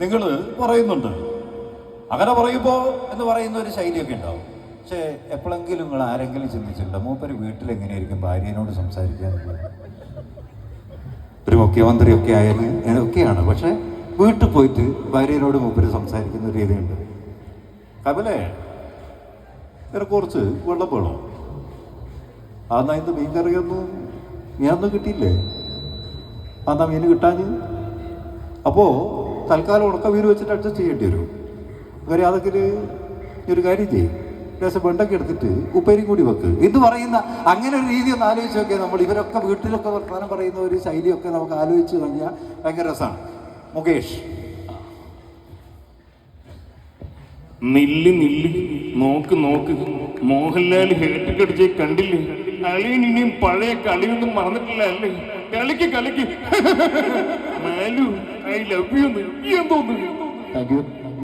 നിങ്ങൾ പറയുന്നുണ്ട്. അങ്ങനെ പറയുമ്പോൾ എന്ന് പറയുന്ന ഒരു ശൈലിയൊക്കെ ഉണ്ടാവും. പക്ഷേ എപ്പോഴെങ്കിലും നിങ്ങൾ ആരെങ്കിലും ചിന്തിച്ചിട്ടുണ്ടോ? മൂപ്പര് വീട്ടിൽ എങ്ങനെയായിരിക്കും ഭാര്യനോട് സംസാരിക്കാനുള്ളത് ഒരു മുഖ്യമന്ത്രിയൊക്കെ ആയാലും ഒക്കെയാണ്. പക്ഷേ വീട്ടിൽ പോയിട്ട് ഭാര്യനോട് മൂപ്പര് സംസാരിക്കുന്ന രീതിയുണ്ട്. കപിലേ ഇവരെ കുറച്ച് വെള്ളം വേണോ? അന്നാ ഇന്ന് മീൻ കറിയൊന്നും ഞാനൊന്നും കിട്ടിയില്ലേ? അന്നാ മീൻ കിട്ടാഞ്ഞ്? അപ്പോൾ തൽക്കാലം ഉണക്ക മീൻ വെച്ചിട്ട് അഡ്ജസ്റ്റ് ചെയ്യേണ്ടി വരും. കാര്യം അതൊക്കെ ഒരു കാര്യം ചെയ്യും. ലേശം വെണ്ടൊക്കെ എടുത്തിട്ട് ഉപ്പേരി കൂടി വെക്ക്. എന്ന് പറയുന്ന അങ്ങനെ ഒരു രീതി ഒന്ന് ആലോചിച്ച് നോക്കിയാൽ നമ്മൾ ഇവരൊക്കെ വീട്ടിലൊക്കെ വർത്തമാനം പറയുന്ന ഒരു ശൈലിയൊക്കെ നമുക്ക് ആലോചിച്ച് കഴിഞ്ഞാൽ ഭയങ്കര രസമാണ്. മുകേഷ്. നില്ല് നില്ല്. നോക്ക് നോക്ക്. മോഹൻലാൽ കടിച്ച് കണ്ടില്ലേ? അളിയൻ ഇനിയും പഴയ കളിയൊന്നും മറന്നിട്ടില്ല അല്ലേ? കളിക്ക് കളിക്ക്. മാലു ഐ ലവ് യു എന്ന് തോന്നുന്നു